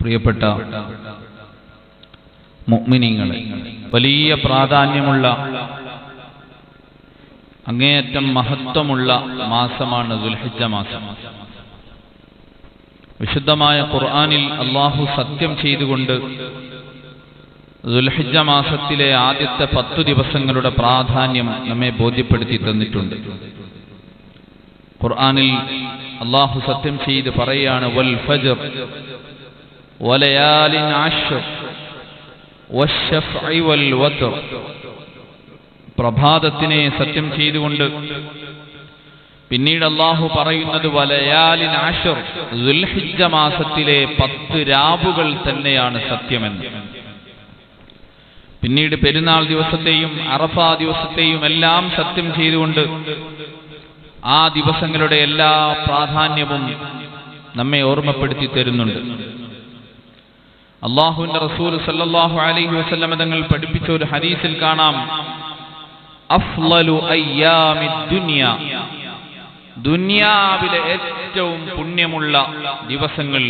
പ്രിയപ്പെട്ട മുഅ്മിനീങ്ങളെ വലിയ പ്രാധാന്യമുള്ള അങ്ങേയറ്റം മഹത്വമുള്ള മാസമാണ് ദുൽഹിജ മാസം. വിശുദ്ധമായ ഖുർആനിൽ അള്ളാഹു സത്യം ചെയ്തുകൊണ്ട് ദുൽഹിജ മാസത്തിലെ ആദ്യത്തെ പത്തു ദിവസങ്ങളുടെ പ്രാധാന്യം നമ്മെ ബോധ്യപ്പെടുത്തി തന്നിട്ടുണ്ട്. ഖുർആനിൽ അള്ളാഹു സത്യം ചെയ്ത് പറയാണ് വൽ ഫജർ. വലയാലിൻ عشر والشفع വത്ർ പ്രഭാതത്തിനെ സത്യം ചെയ്തുകൊണ്ട് പിന്നീട് അള്ളാഹു പറയുന്നത് വലയാലിൻ ആഷർ മാസത്തിലെ പത്ത് രാവുകൾ തന്നെയാണ് സത്യമെന്ന്. പിന്നീട് പെരുന്നാൾ ദിവസത്തെയും അറഫ ദിവസത്തെയും എല്ലാം സത്യം ചെയ്തുകൊണ്ട് ആ ദിവസങ്ങളുടെ എല്ലാ പ്രാധാന്യവും നമ്മെ ഓർമ്മപ്പെടുത്തി തരുന്നുണ്ട്. അള്ളാഹുവിന്റെ റസൂൽ സല്ലാഹു അലൈഹി വസല്ലമ തങ്ങൾ പഠിപ്പിച്ച ഒരു ഹദീസിൽ കാണാം. ദുനിയാവിലെ ഏറ്റവും പുണ്യമുള്ള ദിവസങ്ങൾ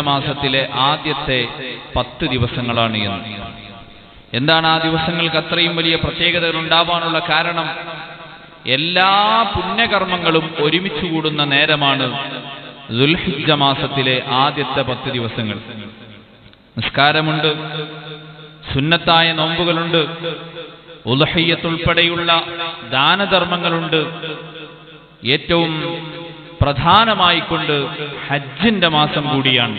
മാസത്തിലെ ആദ്യത്തെ പത്ത് ദിവസങ്ങളാണ് എന്ന്. എന്താണ് ആ ദിവസങ്ങൾക്ക് അത്രയും വലിയ പ്രത്യേകതകൾ ഉണ്ടാവാനുള്ള കാരണം? എല്ലാ പുണ്യകർമ്മങ്ങളും ഒരുമിച്ച് കൂടുന്ന നേരമാണ് ദുൽഹിജ്ജ മാസത്തിലെ ആദ്യത്തെ പത്ത് ദിവസങ്ങൾ. നിസ്കാരമുണ്ട് സുന്നത്തായ നോമ്പുകളുണ്ട് ഉൽഹയ്യത്തുൾപ്പെടെയുള്ള ദാനധർമ്മങ്ങളുണ്ട്. ഏറ്റവും പ്രധാനമായിക്കൊണ്ട് ഹജ്ജിന്റെ മാസം കൂടിയാണ്.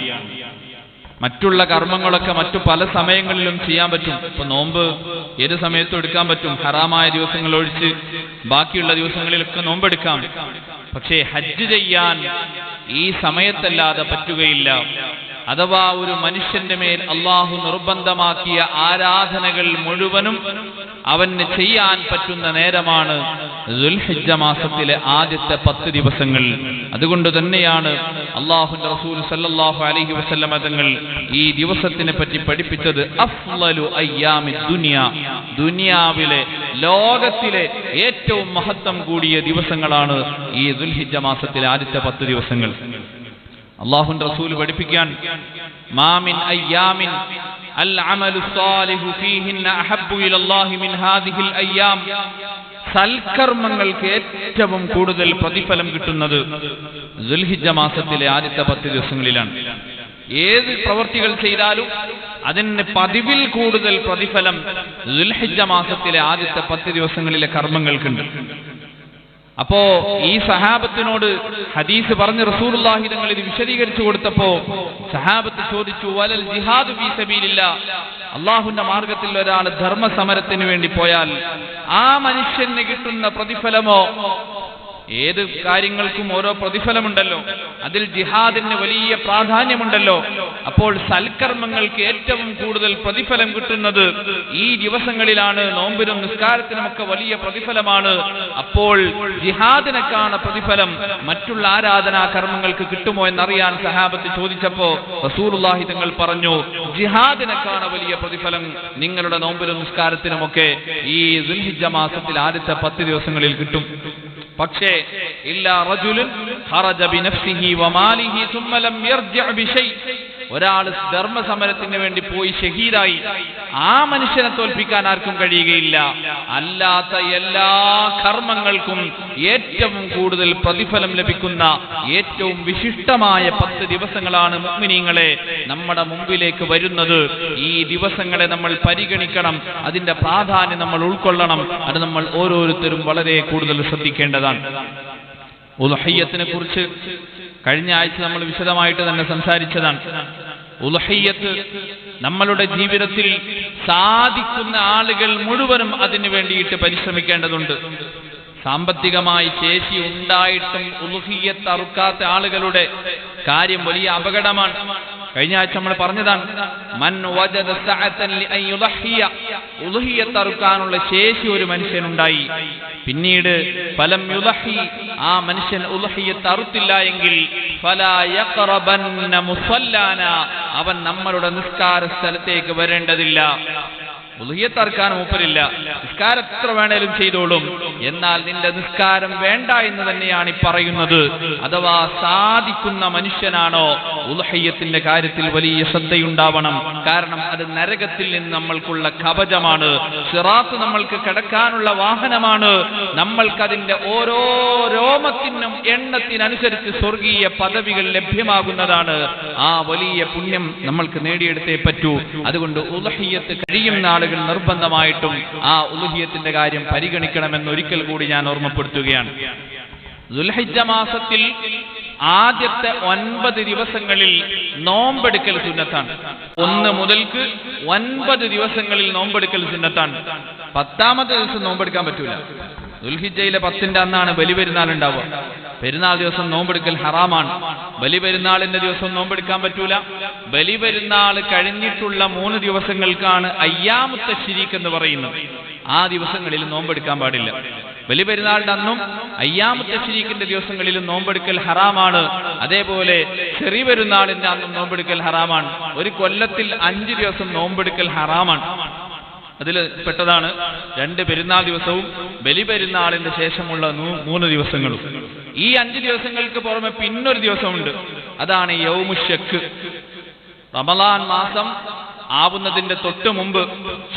മറ്റുള്ള കർമ്മങ്ങളൊക്കെ മറ്റു പല സമയങ്ങളിലും ചെയ്യാൻ പറ്റും. ഇപ്പൊ നോമ്പ് ഏത് സമയത്തും എടുക്കാൻ പറ്റും. ഹറാമായ ദിവസങ്ങൾ ഒഴിച്ച് ബാക്കിയുള്ള ദിവസങ്ങളിലൊക്കെ നോമ്പെടുക്കാം. പക്ഷേ ഹജ്ജ് ചെയ്യാൻ ഈ സമയത്തല്ലാതെ പറ്റുകയില്ല. അഥവാ ഒരു മനുഷ്യന്റെ മേൽ അള്ളാഹു നിർബന്ധമാക്കിയ ആരാധനകൾ മുഴുവനും അവന് ചെയ്യാൻ പറ്റുന്ന നേരമാണ് ദുൽഹിജ്ജ മാസത്തിലെ ആദ്യത്തെ പത്ത് ദിവസങ്ങൾ. അതുകൊണ്ട് തന്നെയാണ് അള്ളാഹുന്റെ റസൂൽ സല്ലല്ലാഹു അലൈഹി വസല്ലമ തങ്ങൾ ഈ ദിവസത്തിനെ പറ്റി പഠിപ്പിച്ചത് അഫ്ളലു അയ്യാമി ദുനിയ. ദുനിയാവിലെ ലോകത്തിലെ ഏറ്റവും മഹത്വം കൂടിയ ദിവസങ്ങളാണ് ഈ ദുൽഹിജ്ജ മാസത്തിലെ ആദ്യത്തെ പത്ത് ദിവസങ്ങൾ. അള്ളാഹുന്റെ റസൂൽ പഠിപ്പിക്കാൻ മാമിൻ അയ്യാമിൻ അൽ الصالح فيهن أحب അഹബ്ബു الله من هذه അയ്യാം സൽക്കർമ്മങ്ങൾക്ക് ഏറ്റവും കൂടുതൽ പ്രതിഫലം കിട്ടുന്നത് ദുൽഹിജ മാസത്തിലെ ആദ്യത്തെ പത്ത് ദിവസങ്ങളിലാണ്. ഏത് പ്രവൃത്തികൾ ചെയ്താലും അതിന് പതിവിൽ കൂടുതൽ പ്രതിഫലം ദുൽഹിജ മാസത്തിലെ ആദ്യത്തെ പത്ത് ദിവസങ്ങളിലെ കർമ്മങ്ങൾക്കുണ്ട്. അപ്പോ ഈ സഹാബത്തിനോട് ഹദീസ് പറഞ്ഞ് റസൂലുള്ളാഹി തങ്ങൾ ഇത് വിശദീകരിച്ചു കൊടുത്തപ്പോ സഹാബത്ത് ചോദിച്ചു വലൽ ജിഹാദ് ഫീ സബീലില്ല. മാർഗത്തിൽ ഒരാൾ ധർമ്മസമരത്തിന് വേണ്ടി പോയാൽ ആ മനുഷ്യന് കിട്ടുന്ന പ്രതിഫലമോ ഏത് കാര്യങ്ങൾക്കും ഓരോ പ്രതിഫലമുണ്ടല്ലോ. അതിൽ ജിഹാദിന് വലിയ പ്രാധാന്യമുണ്ടല്ലോ. അപ്പോൾ സൽക്കർമ്മങ്ങൾക്ക് ഏറ്റവും കൂടുതൽ പ്രതിഫലം കിട്ടുന്നത് ഈ ദിവസങ്ങളിലാണ്. നോമ്പിനും നിസ്കാരത്തിനും ഒക്കെ വലിയ പ്രതിഫലമാണ്. അപ്പോൾ ജിഹാദിനെക്കാണ് പ്രതിഫലം. മറ്റുള്ള ആരാധനാ കർമ്മങ്ങൾക്ക് കിട്ടുമോ എന്നറിയാൻ സഹാബത്ത് ചോദിച്ചപ്പോ റസൂലുള്ളാഹി തങ്ങൾ പറഞ്ഞു ജിഹാദിനെക്കാണ് വലിയ പ്രതിഫലം. നിങ്ങളുടെ നോമ്പിനും നിസ്കാരത്തിനുമൊക്കെ ഈ ദുൽഹിജ മാസത്തിൽ ആദ്യത്തെ പത്ത് ദിവസങ്ങളിൽ കിട്ടും. പക്ഷേ ഇല്ല റജുലുൻ ഖറജ ബിനഫ്സിഹി വമാലിഹി സുമ്മ ലം യർജിഅ ബിശൈ ഒരാൾ ധർമ്മസമരത്തിന് വേണ്ടി പോയി ഷഹീദായി. ആ മനുഷ്യനെ തോൽപ്പിക്കാൻ ആർക്കും കഴിയുകയില്ല. അല്ലാത്ത എല്ലാ കർമ്മങ്ങൾക്കും ഏറ്റവും കൂടുതൽ പ്രതിഫലം ലഭിക്കുന്ന ഏറ്റവും വിശിഷ്ടമായ പത്ത് ദിവസങ്ങളാണ് മുഗ്മിനീങ്ങളെ നമ്മുടെ മുമ്പിലേക്ക് വരുന്നത്. ഈ ദിവസങ്ങളെ നമ്മൾ പരിഗണിക്കണം. അതിന്റെ പ്രാധാന്യം നമ്മൾ ഉൾക്കൊള്ളണം. അത് നമ്മൾ ഓരോരുത്തരും വളരെ കൂടുതൽ ശ്രദ്ധിക്കേണ്ടതാണ്. ഉലഹയ്യത്തിനെ കുറിച്ച് കഴിഞ്ഞ ആഴ്ച നമ്മൾ വിശദമായിട്ട് തന്നെ സംസാരിച്ചതാണ്. ഉലഹയ്യത്ത് നമ്മളുടെ ജീവിതത്തിൽ സാധിക്കുന്ന ആളുകൾ മുഴുവനും അതിനു വേണ്ടിയിട്ട് പരിശ്രമിക്കേണ്ടതുണ്ട്. സാമ്പത്തികമായി ശേഷി ഉണ്ടായിട്ടും ഉലുഹിയത്ത് അറുക്കാത്ത ആളുകളുടെ കാര്യം വലിയ അപകടമാണ്. കഴിഞ്ഞ ആഴ്ച നമ്മൾ പറഞ്ഞതാണ് മൻ അറുക്കാനുള്ള ശേഷി ഒരു മനുഷ്യനുണ്ടായി. പിന്നീട് ഫലം യുലഹി ആ മനുഷ്യൻ ഉളുഹിയത്ത് അറുത്തില്ല എങ്കിൽ അവൻ നമ്മളുടെ നിസ്കാര സ്ഥലത്തേക്ക് വരേണ്ടതില്ല. ഉലുഹിയത്ത് അറുക്കാൻ മൂപ്പരില്ല. നിസ്കാരം എത്ര വേണേലും ചെയ്തോളും. എന്നാൽ നിന്റെ നിസ്കാരം വേണ്ട എന്ന് തന്നെയാണ് ഈ പറയുന്നത്. അഥവാ സാധിക്കുന്ന മനുഷ്യനാണോ ഉൽഹയ്യത്തിന്റെ കാര്യത്തിൽ വലിയ ശ്രദ്ധയുണ്ടാവണം. കാരണം അത് നരകത്തിൽ നിന്ന് നമ്മൾക്കുള്ള കവചമാണ്. സിറാത്ത് നമ്മൾക്ക് കിടക്കാനുള്ള വാഹനമാണ്. നമ്മൾക്കതിന്റെ ഓരോ രോമത്തിനും എണ്ണത്തിനനുസരിച്ച് സ്വർഗീയ പദവികൾ ലഭ്യമാകുന്നതാണ്. ആ വലിയ പുണ്യം നമ്മൾക്ക് നേടിയെടുത്തേ പറ്റൂ. അതുകൊണ്ട് ഉൽഹയ്യത്ത് കഴിയുന്ന ആളുകൾ നിർബന്ധമായിട്ടും ആ ഉലഹിയത്തിന്റെ കാര്യം പരിഗണിക്കണമെന്ന് ഒരിക്കൽ കൂടി ഞാൻ ഓർമ്മപ്പെടുത്തുകയാണ്. ദുൽഹിജ്ജ മാസത്തിൽ ആദ്യത്തെ ഒൻപത് ദിവസങ്ങളിൽ നോമ്പെടുക്കൽ സുന്നത്താണ്. ഒന്ന് മുതൽക്ക് ഒൻപത് ദിവസങ്ങളിൽ നോമ്പെടുക്കൽ സുന്നത്താണ്. പത്താമത്തെ ദിവസം നോമ്പെടുക്കാൻ പറ്റൂല. ദുൽഹിജയിലെ പത്തിന്റെ അന്നാണ് ബലി പെരുന്നാൾ ഉണ്ടാവുക പെരുന്നാൾ ദിവസം നോമ്പെടുക്കൽ ഹറാമാണ്. ബലി പെരുന്നാളിന്റെ ദിവസം നോമ്പെടുക്കാൻ പറ്റൂല. ബലി പെരുന്നാൾ കഴിഞ്ഞിട്ടുള്ള മൂന്ന് ദിവസങ്ങൾക്കാണ് അയ്യാമത്തെ ശിരീക്ക് എന്ന് പറയുന്നത്. ആ ദിവസങ്ങളിൽ നോമ്പെടുക്കാൻ പാടില്ല. വലിയ പെരുന്നാളിന്റെ അന്നും അയ്യാമത്തെ ശരീക്കിന്റെ ദിവസങ്ങളിലും നോമ്പെടുക്കൽ ഹറാമാണ്. അതേപോലെ ചെറിയ പെരുന്നാളിന്റെ അന്നും നോമ്പെടുക്കൽ ഹറാമാണ്. ഒരു കൊല്ലത്തിൽ അഞ്ച് ദിവസം നോമ്പെടുക്കൽ ഹറാമാണ്. അതിൽ പെട്ടതാണ് രണ്ട് പെരുന്നാൾ ദിവസവും ബലി പെരുന്നാളിന് ശേഷമുള്ള മൂന്ന് ദിവസങ്ങളും. ഈ അഞ്ച് ദിവസങ്ങൾക്ക് പുറമെ പിന്നൊരു ദിവസമുണ്ട്. അതാണ് യൗമുഷക്ക്. റമലാൻ മാസം ആവുന്നതിന്റെ തൊട്ട് മുമ്പ്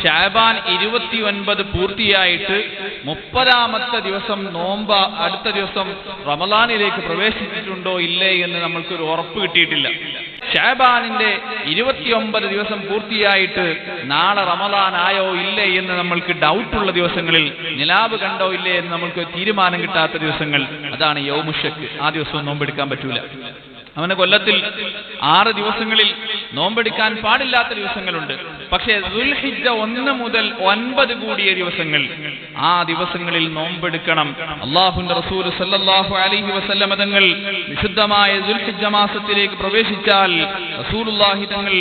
ഷാബാൻ ഇരുപത്തി ഒൻപത് പൂർത്തിയായിട്ട് മുപ്പതാമത്തെ ദിവസം നോമ്പ അടുത്ത ദിവസം റമലാനിലേക്ക് പ്രവേശിച്ചിട്ടുണ്ടോ ഇല്ലേ എന്ന് നമ്മൾക്കൊരു ഉറപ്പ് കിട്ടിയിട്ടില്ല. ഷാബാനിന്റെ ഇരുപത്തിയൊമ്പത് ദിവസം പൂർത്തിയായിട്ട് നാളെ റമലാൻ ആയോ ഇല്ലേ എന്ന് നമ്മൾക്ക് ഡൗട്ടുള്ള ദിവസങ്ങളിൽ നിലാവ് കണ്ടോ ഇല്ലേ എന്ന് നമ്മൾക്ക് തീരുമാനം കിട്ടാത്ത ദിവസങ്ങൾ അതാണ് യൗമുഷക്ക്. ആ ദിവസവും നോമ്പെടുക്കാൻ പറ്റൂല. അവന് കൊല്ലത്തിൽ ആറ് ദിവസങ്ങളിൽ നോമ്പെടുക്കാൻ പാടില്ലാത്ത ദിവസങ്ങളുണ്ട്. പക്ഷേ ദുൽഹിജ ഒന്ന് മുതൽ ഒൻപത് കൂടിയ ദിവസങ്ങൾ ആ ദിവസങ്ങളിൽ നോമ്പെടുക്കണം. അള്ളാഹുന്റെ റസൂൽ സല്ലാഹു അലഹി വസല്ലമ തങ്ങൾ വിശുദ്ധമായ ദുൽഹിജ മാസത്തിലേക്ക് പ്രവേശിച്ചാൽ റസൂലുള്ളാഹി തങ്ങൾ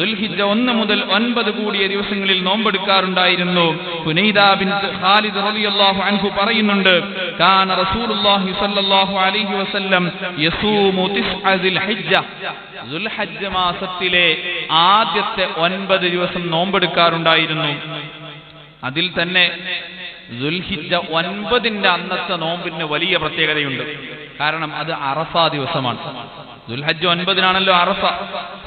ദുൽഹിജ ഒന്ന് മുതൽ ഒൻപത് കൂടിയ ദിവസങ്ങളിൽ നോമ്പെടുക്കാറുണ്ടായിരുന്നു. ഹുനൈദ ബിൻ ഖാലിദ് റളിയല്ലാഹു അൻഹു പറയുന്നുണ്ട് കാന റസൂലുള്ളാഹി സ്വല്ലല്ലാഹു അലൈഹി വസല്ലം യസൂമു തിസ്അ ദിൽഹിജ്ജ. ദുൽഹജ്ജ മാസത്തിലെ ആദ്യത്തെ ഒൻപത് ദിവസം നോമ്പെടുക്കാറുണ്ടായിരുന്നു. അതിൽ തന്നെ ദുൽഹിജ്ജ ഒൻപതിന്റെ അന്നത്തെ നോമ്പിന് വലിയ പ്രത്യേകതയുണ്ട്. കാരണം അത് അറഫ ദിവസമാണ്. ദുൽഹജ് ഒൻപതിനാണല്ലോ അറഫ.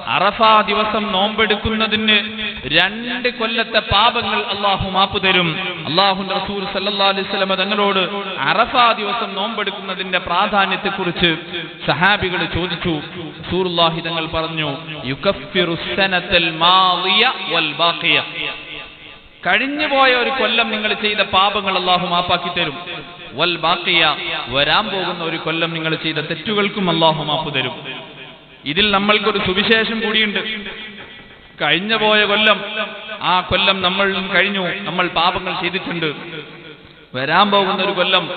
അറഫ ദിവസം നോമ്പെടുക്കുന്നതിന് രണ്ട് കൊല്ലത്തെ പാപങ്ങൾ അള്ളാഹു മാപ്പ് തരും. അള്ളാഹു റസൂൽ വസല്ലം തങ്ങളോട് അറഫാ ദിവസം നോമ്പെടുക്കുന്നതിന്റെ പ്രാധാന്യത്തെ കുറിച്ച് സഹാബികൾ ചോദിച്ചു. റസൂലുള്ളാഹി തങ്ങൾ പറഞ്ഞു കഴിഞ്ഞു പോയ ഒരു കൊല്ലം നിങ്ങൾ ചെയ്ത പാപങ്ങൾ അള്ളാഹു മാപ്പാക്കി തരും. വൽ ബാക്കിയ വരാൻ പോകുന്ന ഒരു കൊല്ലം നിങ്ങൾ ചെയ്ത തെറ്റുകൾക്കും അള്ളാഹു മാപ്പ് തരും. ഇതിൽ നമ്മൾക്കൊരു സുവിശേഷം കൂടിയുണ്ട്. കഴിഞ്ഞു പോയ കൊല്ലം ആ കൊല്ലം നമ്മൾ കഴിഞ്ഞു. നമ്മൾ പാപങ്ങൾ ചെയ്തിട്ടുണ്ട്. വരാൻ പോകുന്ന ഒരു കൊല്ലം.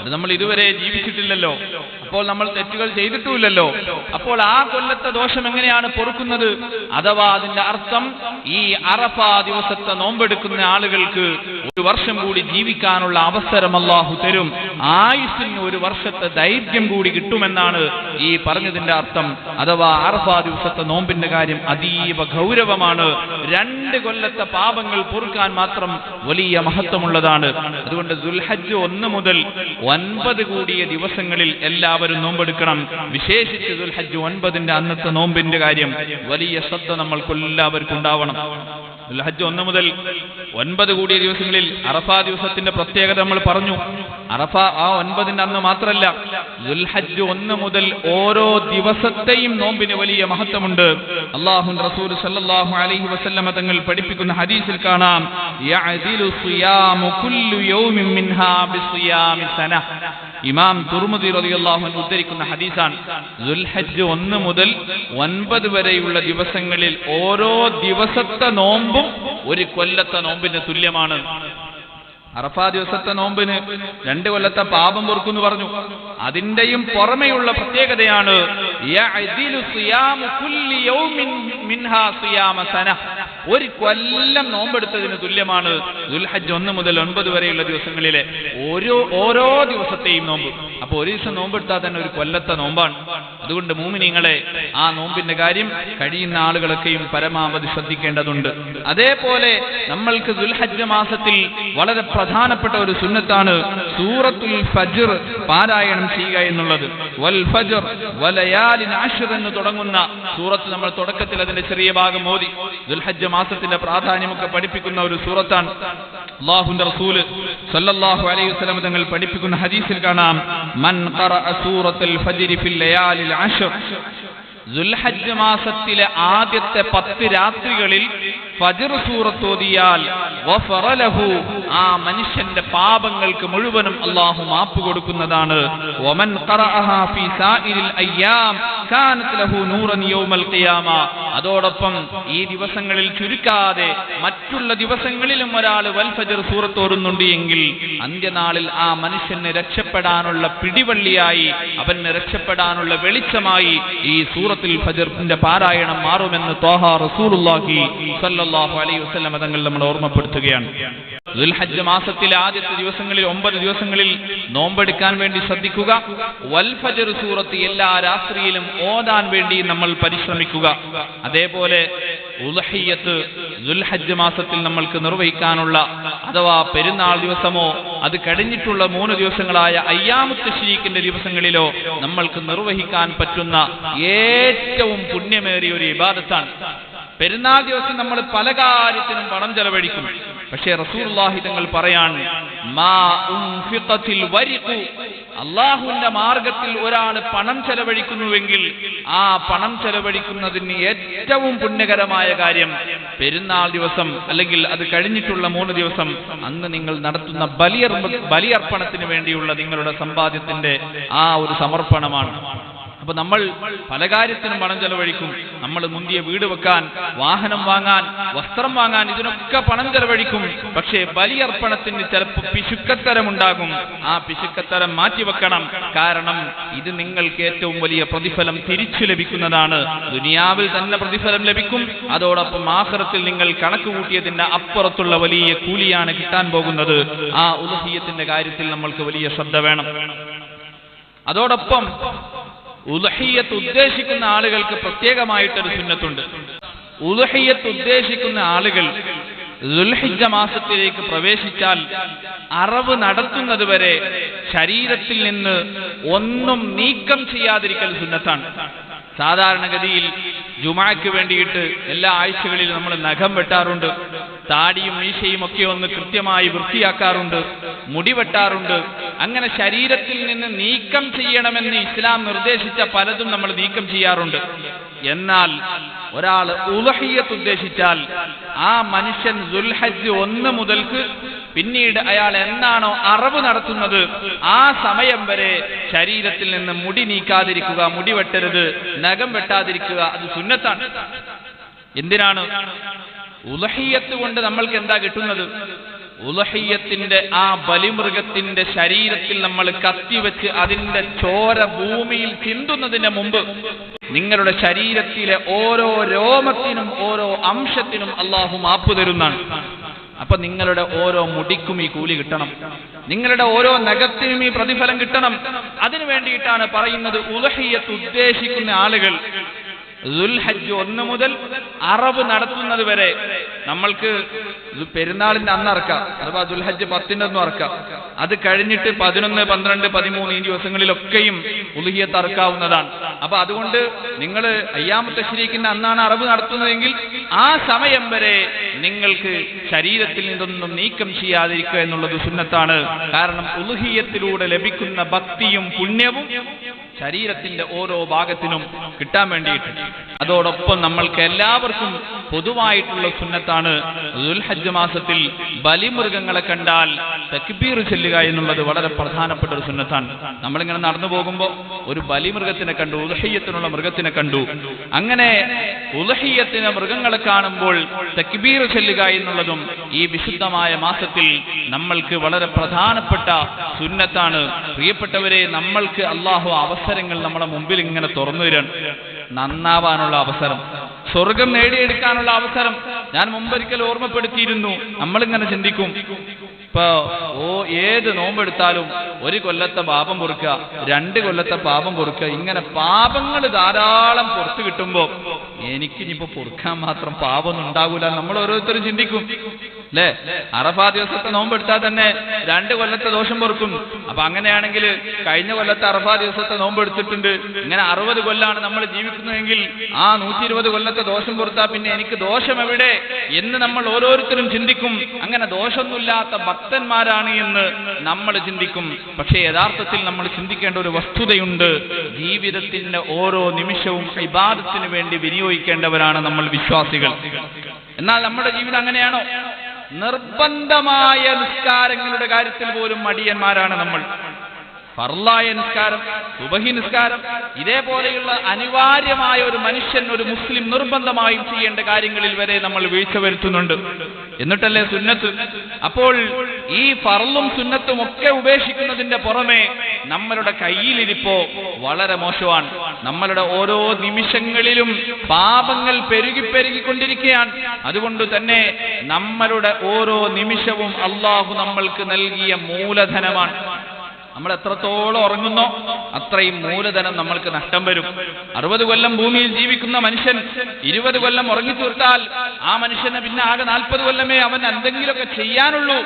അത് നമ്മൾ ഇതുവരെ ജീവിച്ചിട്ടില്ലല്ലോ. അപ്പോൾ നമ്മൾ തെറ്റുകൾ ചെയ്തിട്ടുമില്ലല്ലോ. അപ്പോൾ ആ കൊല്ലത്തെ ദോഷം എങ്ങനെയാണ് പൊറുക്കുന്നത്? അഥവാ അതിന്റെ അർത്ഥം ഈ അറഫ ദിവസത്തെ നോമ്പെടുക്കുന്ന ആളുകൾക്ക് ഒരു വർഷം കൂടി ജീവിക്കാനുള്ള അവസരം അല്ലാഹു തരും. ആയുസ്സിന് ഒരു വർഷത്തെ ദൈർഘ്യം കൂടി കിട്ടുമെന്നാണ് ഈ പറഞ്ഞതിന്റെ അർത്ഥം. അഥവാ അറഫ ദിവസത്തെ നോമ്പിന്റെ കാര്യം അതീവ ഗൗരവമാണ്. രണ്ട് കൊല്ലത്തെ പാപങ്ങൾ പൊറുക്കാൻ മാത്രം വലിയ മഹത്വമുള്ളതാണ്. അതുകൊണ്ട് ദുൽഹജ്ജ് ഒന്ന് മുതൽ ഒൻപത് കൂടിയ ദിവസങ്ങളിൽ എല്ലാവരും നോമ്പെടുക്കണം. വിശേഷിച്ച് ദുൽഹജ്ജ് ഒൻപതിന്റെ അന്നത്തെ നോമ്പിന്റെ കാര്യം വലിയ ശ്രദ്ധ നമ്മൾക്കെല്ലാവർക്കും ഉണ്ടാവണം. ദുൽഹജ്ജ് ഒന്ന് മുതൽ ഒൻപത് കൂടിയ ദിവസങ്ങളിൽ അറഫ ദിവസത്തിന്റെ പ്രത്യേകത നമ്മൾ പറഞ്ഞു. അറഫ ആ ഒൻപതിന്റെ അന്ന് മാത്രമല്ല ദുൽഹജ്ജ് ഒന്ന് മുതൽ ഓരോ ദിവസത്തെയും നോമ്പിന് വലിയ മഹത്വമുണ്ട്. അള്ളാഹു റസൂൽ സല്ലാഹു അലൈഹി വസല്ലമ തങ്ങൾ പഠിപ്പിക്കുന്ന ഹദീസിൽ കാണാം ഇമാം തുർമുദി റളിയല്ലാഹു അൻഹു ഉദ്ധരിക്കുന്ന ഹദീസാണ് ദുൽഹജ്ജ് ഒന്ന് മുതൽ ഒൻപത് വരെയുള്ള ദിവസങ്ങളിൽ ഓരോ ദിവസത്തെ നോമ്പും ഒരു കൊല്ലത്തെ നോമ്പിന് തുല്യമാണ്. അറഫാ ദിവസത്തെ നോമ്പിന് രണ്ട് കൊല്ലത്തെ പാപം പൊറുക്കുന്നു പറഞ്ഞു. അതിന്റെയും പുറമെയുള്ള പ്രത്യേകതയാണ് ഒരു കൊല്ലം നോമ്പെടുത്തതിന് തുല്യമാണ് ദുൽഹജ് ഒന്ന് മുതൽ ഒൻപത് വരെയുള്ള ദിവസങ്ങളിലെ ഓരോ ഓരോ ദിവസത്തെയും നോമ്പ്. അപ്പൊ ഒരു ദിവസം നോമ്പെടുത്താൽ തന്നെ ഒരു കൊല്ലത്തെ നോമ്പാണ്. അതുകൊണ്ട് മൂമിനിങ്ങളെ ആ നോമ്പിന്റെ കാര്യം കഴിയുന്ന ആളുകളൊക്കെയും പരമാവധി ശ്രദ്ധിക്കേണ്ടതുണ്ട്. അതേപോലെ നമ്മൾക്ക് ദുൽഹജ് മാസത്തിൽ വളരെ പ്രധാനപ്പെട്ട ഒരു സുന്നത്താണ് സൂറത്തുൽ ഫജ്ർ പാരായണം ചെയ്യുക എന്നുള്ളത്. വൽ ഫജ്ർ വലയാലിൻ ആഷിർ എന്ന് തുടങ്ങുന്ന സൂറത്ത് നമ്മൾ തുടക്കത്തിൽ അതിന്റെ ചെറിയ ഭാഗം ഓതി. ദുൽഹജ്ജ മാസത്തിന്റെ പ്രാധാന്യമൊക്കെ പഠിപ്പിക്കുന്ന ഒരു സൂറത്താണ്. അള്ളാഹുന്റെ റസൂൽ സല്ലല്ലാഹു അലൈഹി വസല്ലം തങ്ങൾ പഠിപ്പിക്കുന്ന ഹദീസിൽ കാണാം. മൻ ഖറഅ സൂറത്തുൽ ഫജ്രി ഫിൽ ലയാലിൽ അശ്ർ ദുൽഹജ്ജ് മാസത്തിലെ ആദ്യത്തെ പത്ത് രാത്രികളിൽ ഫജ്ർ സൂറത്തോതിയാൽ ആ മനുഷ്യന്റെ പാപങ്ങൾക്ക് മുഴുവനും അള്ളാഹു മാപ്പ് കൊടുക്കുന്നതാണ്. ഒമൻ ഖറഅഹാ ഫീ സാഇരിൽ അയ്യാം കാനത് ലഹു നൂറൻ യൗമൽ ഖിയാമ. അതോടൊപ്പം ഈ ദിവസങ്ങളിൽ ചുരുക്കാതെ മറ്റുള്ള ദിവസങ്ങളിലും ഒരാൾ വൽഫജർ ഫജ്ർ സൂറത്ത് ഓതുന്നുണ്ട് എങ്കിൽ അന്ത്യനാളിൽ ആ മനുഷ്യന് രക്ഷപ്പെടാനുള്ള പിടിവള്ളിയായി അവന് രക്ഷപ്പെടാനുള്ള വെളിച്ചമായി ഈ സൂറത്തിൽ ഫജറിന്റെ പാരായണം മാറുമെന്ന് തോഹ റസൂലുള്ളാഹി സല്ലല്ലാഹു അലൈഹി വസല്ലം തങ്ങൾ നമ്മൾ ഓർമ്മപ്പെടുത്തുകയാണ്. ദുൽഹജ്ജ് മാസത്തിലെ ആദ്യത്തെ ദിവസങ്ങളിൽ ഒമ്പത് ദിവസങ്ങളിൽ നോമ്പെടുക്കാൻ വേണ്ടി ശ്രദ്ധിക്കുക. വൽഫജർ സൂറത്ത് എല്ലാ രാത്രിയിലും ഓതാൻ വേണ്ടി നമ്മൾ പരിശ്രമിക്കുക. അതേപോലെ ഉൽഹിയത്ത് ദുൽഹജ്ജ് മാസത്തിൽ നമ്മൾക്ക് നിർവഹിക്കാനുള്ള അഥവാ പെരുന്നാൾ ദിവസമോ അത് കഴിഞ്ഞിട്ടുള്ള മൂന്ന് ദിവസങ്ങളായ അയ്യാമുത്ത് ശരീക്കിന്റെ ദിവസങ്ങളിലോ നമ്മൾക്ക് നിർവഹിക്കാൻ പറ്റുന്ന ഏറ്റവും പുണ്യമേറിയ ഒരു ഇബാദത്താണ്. പെരുന്നാൾ ദിവസം നമ്മൾ പല കാര്യത്തിനും പണം ചെലവഴിക്കും. പക്ഷേ റസൂലുള്ളാഹി തങ്ങൾ പറയാണ് അള്ളാഹുവിന്റെ മാർഗത്തിൽ ഒരാൾ പണം ചെലവഴിക്കുന്നുവെങ്കിൽ ആ പണം ചെലവഴിക്കുന്നതിന് ഏറ്റവും പുണ്യകരമായ കാര്യം പെരുന്നാൾ ദിവസം അല്ലെങ്കിൽ അത് കഴിഞ്ഞിട്ടുള്ള മൂന്ന് ദിവസം അന്ന് നിങ്ങൾ നടത്തുന്ന ബലിയർ ബലിയർപ്പണത്തിന് വേണ്ടിയുള്ള നിങ്ങളുടെ സമ്പാദ്യത്തിന്റെ ആ ഒരു സമർപ്പണമാണ്. അപ്പൊ നമ്മൾ പല കാര്യത്തിനും പണം ചെലവഴിക്കും. നമ്മൾ മുന്തിയ വീട് വെക്കാൻ വാഹനം വാങ്ങാൻ വസ്ത്രം വാങ്ങാൻ ഇതിനൊക്കെ പണം ചെലവഴിക്കും. പക്ഷേ ബലിയർപ്പണത്തിന് ചിലപ്പോൾ പിശുക്കത്തരമുണ്ടാകും ആ പിശുക്കത്തരം മാറ്റിവെക്കണം കാരണം ഇത് നിങ്ങൾക്ക് ഏറ്റവും വലിയ പ്രതിഫലം തിരിച്ചു ലഭിക്കുന്നതാണ്. ദുനിയാവിൽ തന്നെ പ്രതിഫലം ലഭിക്കും. അതോടൊപ്പം ആഹ്റത്തിൽ നിങ്ങൾ കണക്ക് കൂട്ടിയതിന്റെ അപ്പുറത്തുള്ള വലിയ കൂലിയാണ് കിട്ടാൻ പോകുന്നത്. ആ ഉലഹീയത്തിന്റെ കാര്യത്തിൽ നമ്മൾക്ക് വലിയ ശ്രദ്ധ വേണം. അതോടൊപ്പം ഉലഹിയത്ത് ഉദ്ദേശിക്കുന്ന ആളുകൾക്ക് പ്രത്യേകമായിട്ടൊരു സുന്നത്തുണ്ട്. ഉലഹിയത്ത് ഉദ്ദേശിക്കുന്ന ആളുകൾ ദുൽഹിജ മാസത്തിലേക്ക് പ്രവേശിച്ചാൽ അറവ് നടത്തുന്നത് വരെ ശരീരത്തിൽ നിന്ന് ഒന്നും നീക്കം ചെയ്യാതിരിക്കൽ സുന്നത്താണ്. സാധാരണഗതിയിൽ ജുമാക്ക് വേണ്ടിയിട്ട് എല്ലാ ആഴ്ചകളിലും നമ്മൾ നഖം വെട്ടാറുണ്ട്. താടിയും മീശയും ഒക്കെ ഒന്ന് കൃത്യമായി വൃത്തിയാക്കാറുണ്ട് മുടിവെട്ടാറുണ്ട്. അങ്ങനെ ശരീരത്തിൽ നിന്ന് നീക്കം ചെയ്യണമെന്ന് ഇസ്ലാം നിർദ്ദേശിച്ച പലതും നമ്മൾ നീക്കം ചെയ്യാറുണ്ട്. എന്നാൽ ഒരാൾ ഉലഹിയത്ത് ഉദ്ദേശിച്ചാൽ ആ മനുഷ്യൻ ദുൽഹജ് ഒന്ന് മുതൽക്ക് പിന്നീട് അയാൾ എന്നാണോ അറവ് നടത്തുന്നത് ആ സമയം വരെ ശരീരത്തിൽ നിന്ന് മുടി നീക്കാതിരിക്കുക മുടി വെട്ടരുത് നഖം വെട്ടാതിരിക്കുക അത് സുന്നത്താണ്. എന്തിനാണ്? ഉലഹിയത്ത് കൊണ്ട് നമ്മൾക്ക് എന്താ കിട്ടുന്നത്? ഉലഹിയത്തിന്റെ ആ ബലിമൃഗത്തിന്റെ ശരീരത്തിൽ നമ്മൾ കത്തിവെച്ച് അതിന്റെ ചോര ഭൂമിയിൽ ചിന്തുന്നതിന് മുമ്പ് നിങ്ങളുടെ ശരീരത്തിലെ ഓരോ രോമത്തിനും ഓരോ അംശത്തിനും അള്ളാഹു മാപ്പ് തരുന്നതാണ്. അപ്പൊ നിങ്ങളുടെ ഓരോ മുടിക്കും ഈ കൂലി കിട്ടണം. നിങ്ങളുടെ ഓരോ നഖത്തിനും ഈ പ്രതിഫലം കിട്ടണം. അതിനു വേണ്ടിയിട്ടാണ് പറയുന്നത് ഉലഹിയത്ത് ഉദ്ദേശിക്കുന്ന ആളുകൾ ദുൽഹജ്ജ് ഒന്ന് മുതൽ അറബ് നടത്തുന്നത് വരെ നമ്മൾക്ക് പെരുന്നാളിന്റെ അന്ന് അറക്കാം. അഥവാ ദുൽഹജ്ജ് പത്തിന്റെ ഒന്നും അറക്കാം. അത് കഴിഞ്ഞിട്ട് പതിനൊന്ന് പന്ത്രണ്ട് പതിമൂന്ന് ഈ ദിവസങ്ങളിലൊക്കെയും ഉലുഹിയത്ത് അറക്കാവുന്നതാണ്. അപ്പൊ അതുകൊണ്ട് നിങ്ങൾ അയ്യാമത്തെ ശരിക്കുന്ന അന്നാണ് അറബ് നടത്തുന്നതെങ്കിൽ ആ സമയം വരെ നിങ്ങൾക്ക് ശരീരത്തിൽ നിന്നൊന്നും നീക്കം ചെയ്യാതിരിക്കുക എന്നുള്ളത് സുന്നത്താണ്. കാരണം ഉലുഹിയത്തിലൂടെ ലഭിക്കുന്ന ഭക്തിയും പുണ്യവും ശരീരത്തിന്റെ ഓരോ ഭാഗത്തിനും കിട്ടാൻ വേണ്ടിയിട്ട് അതോടൊപ്പം നമ്മൾക്ക് എല്ലാവർക്കും പൊതുവായിട്ടുള്ള സുന്നത്താണ്. ദുൽഹജ്ജ് മാസത്തിൽ ബലിമൃഗങ്ങളെ കണ്ടാൽ തക്ബീർ ചെല്ലുക എന്നുള്ളത് വളരെ പ്രധാനപ്പെട്ട ഒരു സുന്നത്താണ്. നമ്മളിങ്ങനെ നടന്നു പോകുമ്പോൾ ഒരു ബലിമൃഗത്തിനെ കണ്ടു ഉലഹയ്യത്തിനുള്ള മൃഗത്തിനെ കണ്ടു. അങ്ങനെ ഉദഹയ്യത്തിന് മൃഗങ്ങളെ കാണുമ്പോൾ തക്ബീർ ചെല്ലുക എന്നുള്ളതും ഈ വിശുദ്ധമായ മാസത്തിൽ നമ്മൾക്ക് വളരെ പ്രധാനപ്പെട്ട സുന്നത്താണ്. പ്രിയപ്പെട്ടവരെ നമ്മൾക്ക് അള്ളാഹു അവസരങ്ങൾ നമ്മുടെ മുമ്പിൽ ഇങ്ങനെ തുറന്നു തരാൻ നന്നാവാനുള്ള അവസരം. സ്വർഗം നേടിയെടുക്കാനുള്ള അവസരം ഞാൻ മുമ്പൊരിക്കൽ ഓർമ്മപ്പെടുത്തിയിരുന്നു. നമ്മളിങ്ങനെ ചിന്തിക്കും. ഇപ്പൊ ഓ ഏത് നോമ്പെടുത്താലും ഒരു കൊല്ലത്തെ പാപം പൊറുക്കുക രണ്ട് കൊല്ലത്തെ പാപം പൊറുക്കുക ഇങ്ങനെ പാപങ്ങൾ ധാരാളം പുറത്തു കിട്ടുമ്പോ എനിക്കിനിപ്പോ പൊറുക്കാൻ മാത്രം പാപമൊന്നും ഉണ്ടാകൂല. നമ്മൾ ഓരോരുത്തരും ചിന്തിക്കും. അല്ലേ അറഫാ ദിവസത്തെ നോമ്പെടുത്താൽ തന്നെ രണ്ട് കൊല്ലത്തെ ദോഷം പൊറുക്കും. അപ്പൊ അങ്ങനെയാണെങ്കിൽ കഴിഞ്ഞ കൊല്ലത്തെ അറഫാ ദിവസത്തെ നോമ്പെടുത്തിട്ടുണ്ട് ഇങ്ങനെ അറുപത് കൊല്ലാണ് നമ്മൾ ജീവിക്കുന്നതെങ്കിൽ ആ നൂറ്റി ഇരുപത് കൊല്ലത്തെ ദോഷം പൊറുത്താൽ പിന്നെ എനിക്ക് ദോഷം എവിടെ? എന്ന് നമ്മൾ ഓരോരുത്തരും ചിന്തിക്കും. അങ്ങനെ ദോഷമൊന്നുമില്ലാത്ത ഭക്തന്മാരാണ് എന്ന് നമ്മൾ ചിന്തിക്കും. പക്ഷേ യഥാർത്ഥത്തിൽ നമ്മൾ ചിന്തിക്കേണ്ട ഒരു വസ്തുതയുണ്ട്. ജീവിതത്തിന്റെ ഓരോ നിമിഷവും ഇബാദത്തിന് വേണ്ടി വിനിയോഗിക്കേണ്ടവരാണ് നമ്മൾ വിശ്വാസികൾ. എന്നാൽ നമ്മുടെ ജീവിതം അങ്ങനെയാണോ? നിർബന്ധമായ നിസ്കാരങ്ങളുടെ കാര്യത്തിൽ പോലും മടിയന്മാരാണ് നമ്മൾ. ഫർലായ നിസ്കാരം സുബഹി നിസ്കാരം ഇതേപോലെയുള്ള അനിവാര്യമായ ഒരു മനുഷ്യൻ ഒരു മുസ്ലിം നിർബന്ധമായും ചെയ്യേണ്ട കാര്യങ്ങളിൽ വരെ നമ്മൾ വീഴ്ച വരുത്തുന്നുണ്ട്. എന്നിട്ടല്ലേ സുന്നത്ത്? അപ്പോൾ ഈ ഫർളും സുന്നത്തും ഒക്കെ ഉപേക്ഷിക്കുന്നതിന്റെ പുറമെ നമ്മളുടെ കയ്യിലിരിപ്പോ വളരെ മോശമാണ്. നമ്മളുടെ ഓരോ നിമിഷങ്ങളിലും പാപങ്ങൾ പെരുകി പെരുകിക്കൊണ്ടിരിക്കുകയാണ്. അതുകൊണ്ട് തന്നെ നമ്മളുടെ ഓരോ നിമിഷവും അള്ളാഹു നമ്മൾക്ക് നൽകിയ മൂലധനമാണ്. നമ്മൾ എത്രത്തോളം ഉറങ്ങുന്നോ അത്രയും മൂലധനം നമ്മൾക്ക് നഷ്ടം വരും. അറുപത് കൊല്ലം ഭൂമിയിൽ ജീവിക്കുന്ന മനുഷ്യൻ ഇരുപത് കൊല്ലം ഉറങ്ങി തീർത്താൽ ആ മനുഷ്യനെ പിന്നെ ആകെ നാൽപ്പത് കൊല്ലമേ അവൻ എന്തെങ്കിലുമൊക്കെ ചെയ്യാനുള്ളൂ.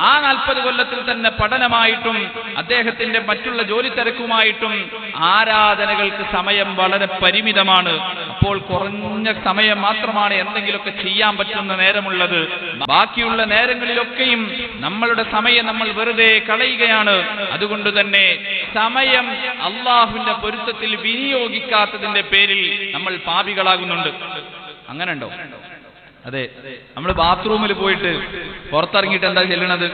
ആ നാൽപ്പത് കൊല്ലത്തിൽ തന്നെ പഠനമായിട്ടും അദ്ദേഹത്തിന്റെ മറ്റുള്ള ജോലി തിരക്കുമായിട്ടും ആരാധനകൾക്ക് സമയം വളരെ പരിമിതമാണ്. അപ്പോൾ കുറഞ്ഞ സമയം മാത്രമാണ് എന്തെങ്കിലുമൊക്കെ ചെയ്യാൻ പറ്റുന്ന നേരമുള്ളത്. ബാക്കിയുള്ള നേരങ്ങളിലൊക്കെയും നമ്മളുടെ സമയം നമ്മൾ വെറുതെ കളയുകയാണ്. അതുകൊണ്ട് തന്നെ സമയം അള്ളാഹുവിന്റെ പൊരുത്തത്തിൽ വിനിയോഗിക്കാത്തതിന്റെ പേരിൽ നമ്മൾ പാപികളാകുന്നുണ്ട്. അങ്ങനെ ഉണ്ടോ അതെ നമ്മൾ ബാത്റൂമിൽ പോയിട്ട് പുറത്തിറങ്ങിയിട്ട് എന്താ ചെല്ലണത്?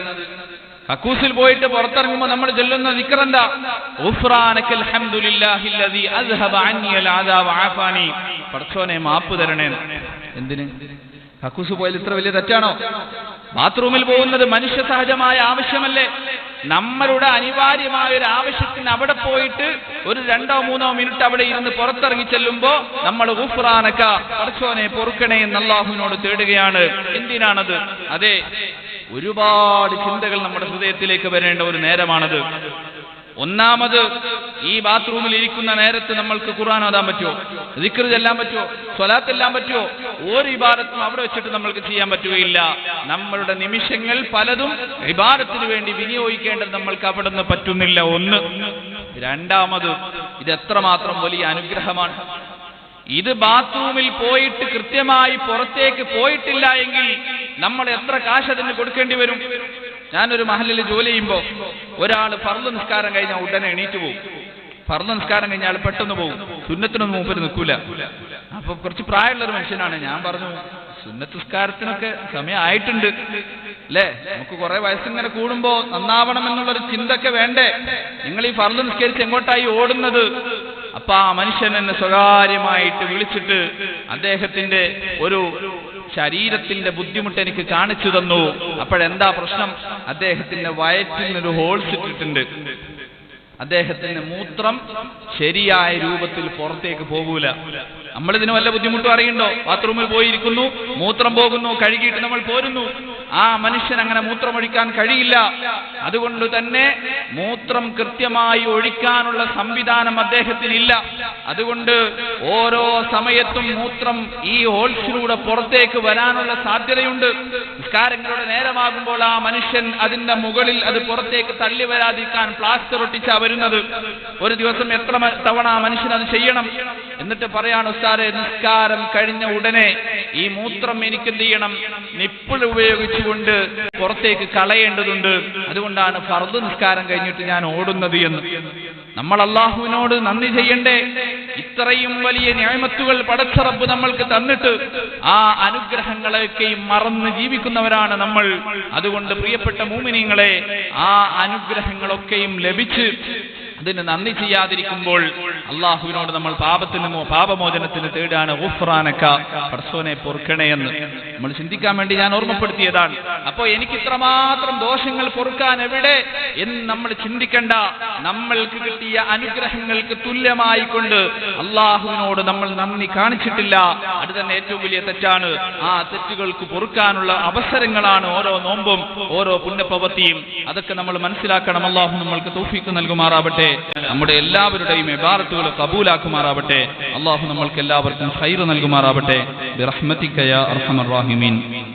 കക്കൂസിൽ പോയിട്ട് പുറത്തിറങ്ങുമ്പോൾ നമ്മൾ ചൊല്ലുന്ന ആഫാനി പടച്ചോനെ മാപ്പ് തരണേ. എന്തിന്? കക്കൂസ് പോയാൽ ഇത്ര വലിയ തെറ്റാണോ? ബാത്റൂമിൽ പോകുന്നത് മനുഷ്യ സഹജമായ ആവശ്യമല്ലേ? നമ്മളുടെ അനിവാര്യമായ ഒരു ആവശ്യത്തിന് അവിടെ പോയിട്ട് ഒരു രണ്ടോ മൂന്നോ മിനിറ്റ് അവിടെ ഇരുന്ന് പുറത്തിറങ്ങി ചെല്ലുമ്പോ നമ്മൾ പടച്ചോനെ പൊറുക്കണേ എന്ന് തേടുകയാണ്. എന്തിനാണത്? അതെ ഒരുപാട് ചിന്തകൾ നമ്മുടെ ഹൃദയത്തിലേക്ക് വരേണ്ട ഒരു നേരമാണത്. ഒന്നാമത് ഈ ബാത്റൂമിൽ ഇരിക്കുന്ന നേരത്ത് നമ്മൾക്ക് ഖുർആൻ ഓതാൻ പറ്റുമോ? ദിക്ർ ചെല്ലാൻ പറ്റുമോ? സ്വലാത്ത് എല്ലാം പറ്റുമോ? ഒരു ഇബാദത്തും അവിടെ വെച്ചിട്ട് നമ്മൾക്ക് ചെയ്യാൻ പറ്റുകയില്ല. നമ്മളുടെ നിമിഷങ്ങൾ പലതും ഇബാദത്തിന് വേണ്ടി വിനിയോഗിക്കേണ്ടത് നമ്മൾക്ക് അവിടെ നിന്ന് പറ്റുന്നില്ല. ഒന്ന് രണ്ടാമത് ഇത് എത്രമാത്രം വലിയ അനുഗ്രഹമാണ്. ഇത് ബാത്റൂമിൽ പോയിട്ട് കൃത്യമായി പുറത്തേക്ക് പോയിട്ടില്ല എങ്കിൽ നമ്മൾ എത്ര കാശ് അതിന് കൊടുക്കേണ്ടി വരും? ഞാനൊരു മഹലിൽ ജോലി ചെയ്യുമ്പോൾ ഒരാൾ ഫർദ് നിസ്കാരം കഴിഞ്ഞാൽ ഉടനെ എണീറ്റ് പോകും ഫർദ് നിസ്കാരം കഴിഞ്ഞാൽ പെട്ടെന്ന് പോകും സുന്നത്തിനൊന്നും മൂപ്പര് നിൽക്കൂല അപ്പൊ കുറച്ച് പ്രായമുള്ള ഒരു മനുഷ്യനാണ്. ഞാൻ പറഞ്ഞു സുന്നത്ത് നിസ്കാരത്തിനൊക്കെ സമയമായിട്ടുണ്ട് അല്ലേ? നമുക്ക് കുറെ വയസ്സിങ്ങനെ കൂടുമ്പോ നന്നാവണം എന്നുള്ളൊരു ചിന്തയൊക്കെ വേണ്ടേ? നിങ്ങൾ ഈ ഫർദ് നിസ്കരിച്ച് എങ്ങോട്ടായി ഓടുന്നത്? അപ്പൊ ആ മനുഷ്യൻ എന്നെ സ്വകാര്യമായിട്ട് വിളിച്ചിട്ട് അദ്ദേഹത്തിന്റെ ഒരു ശരീരത്തിന്റെ ബുദ്ധിമുട്ട് എനിക്ക് കാണിച്ചു തന്നു. അപ്പോഴെന്താ പ്രശ്നം? അദ്ദേഹത്തിന്റെ വയറ്റിൽ ഒരു ഹോൾസ് ഇട്ടിട്ടുണ്ട്. അദ്ദേഹത്തിന്റെ മൂത്രം ശരിയായ രൂപത്തിൽ പുറത്തേക്ക് പോകൂല. നമ്മളിതിന് വല്ല ബുദ്ധിമുട്ടും അറിയണ്ടോ ബാത്റൂമിൽ പോയിരിക്കുന്നു മൂത്രം പോകുന്നു കഴുകിയിട്ട് നമ്മൾ പോരുന്നു. ആ മനുഷ്യൻ അങ്ങനെ മൂത്രം ഒഴിക്കാൻ കഴിയില്ല. അതുകൊണ്ട് തന്നെ മൂത്രം കൃത്യമായി ഒഴിക്കാനുള്ള സംവിധാനം അദ്ദേഹത്തിനില്ല. അതുകൊണ്ട് ഓരോ സമയത്തും മൂത്രം ഈ ഹോൾസിലൂടെ പുറത്തേക്ക് വരാനുള്ള സാധ്യതയുണ്ട്. നിസ്കാരങ്ങളുടെ നേരമാകുമ്പോൾ ആ മനുഷ്യൻ അതിന്റെ മുകളിൽ അത് പുറത്തേക്ക് തള്ളി വരാതിരിക്കാൻ പ്ലാസ്റ്റർ ഒട്ടിച്ചാ വരുന്നത്. ഒരു ദിവസം എത്ര തവണ മനുഷ്യൻ അത് ചെയ്യണം? എന്നിട്ട് പറയാണ് ഉസ്താരെ നിസ്കാരം കഴിഞ്ഞ ഉടനെ ഈ മൂത്രം എനിക്ക് എന്ത് ചെയ്യണം? നിപ്പിൾ ഉപയോഗിച്ചുകൊണ്ട് പുറത്തേക്ക് കളയേണ്ടതുണ്ട്. അതുകൊണ്ടാണ് ഫർദ് നിസ്കാരം കഴിഞ്ഞിട്ട് ഞാൻ ഓടുന്നത് എന്ന്. നമ്മൾ അള്ളാഹുവിനോട് നന്ദി ചെയ്യണ്ടേ. ഇത്രയും വലിയ ന്യായമത്തുകൾ പടച്ചറപ്പ് നമ്മൾക്ക് തന്നിട്ട് ആ അനുഗ്രഹങ്ങളെയൊക്കെയും മറന്ന് ജീവിക്കുന്നവരാണ് നമ്മൾ. അതുകൊണ്ട് പ്രിയപ്പെട്ട മൂമിനിങ്ങളെ ആ അനുഗ്രഹങ്ങളൊക്കെയും ലഭിച്ച് അതിന് നന്ദി ചെയ്യാതിരിക്കുമ്പോൾ അള്ളാഹുവിനോട് നമ്മൾ പാപത്തിന് പാപമോചനത്തിന് തേടാണ് ഉഫ്രാനക്ക പർസോനെ പൊറുക്കണേ എന്ന് നമ്മൾ ചിന്തിക്കാൻ വേണ്ടി ഞാൻ ഓർമ്മപ്പെടുത്തിയതാണ്. അപ്പോ എനിക്ക് ഇത്രമാത്രം ദോഷങ്ങൾ പൊറുക്കാൻ എവിടെ എന്ന് നമ്മൾ ചിന്തിക്കണ്ട. നമ്മൾക്ക് കിട്ടിയ അനുഗ്രഹങ്ങൾക്ക് തുല്യമായി കൊണ്ട് അള്ളാഹുവിനോട് നമ്മൾ നന്ദി കാണിച്ചിട്ടില്ല. അത് തന്നെ ഏറ്റവും വലിയ തെറ്റാണ്. ആ തെറ്റുകൾക്ക് പൊറുക്കാനുള്ള അവസരങ്ങളാണ് ഓരോ നോമ്പും ഓരോ പുണ്യപ്രവൃത്തിയും. അതൊക്കെ നമ്മൾ മനസ്സിലാക്കണം. അള്ളാഹു നമ്മൾക്ക് തോഫിക്ക് നൽകുമാറാവട്ടെ. നമ്മുടെ എല്ലാവരുടെയും എബാറത്തുകൾ കബൂലാക്കുമാറാവട്ടെ. അള്ളാഹു നമ്മൾക്ക് എല്ലാവർക്കും ഹൈറ് നൽകുമാറാവട്ടെ. ബിറഹ്മതിക യാ അർഹമർ റാഹിമീൻ.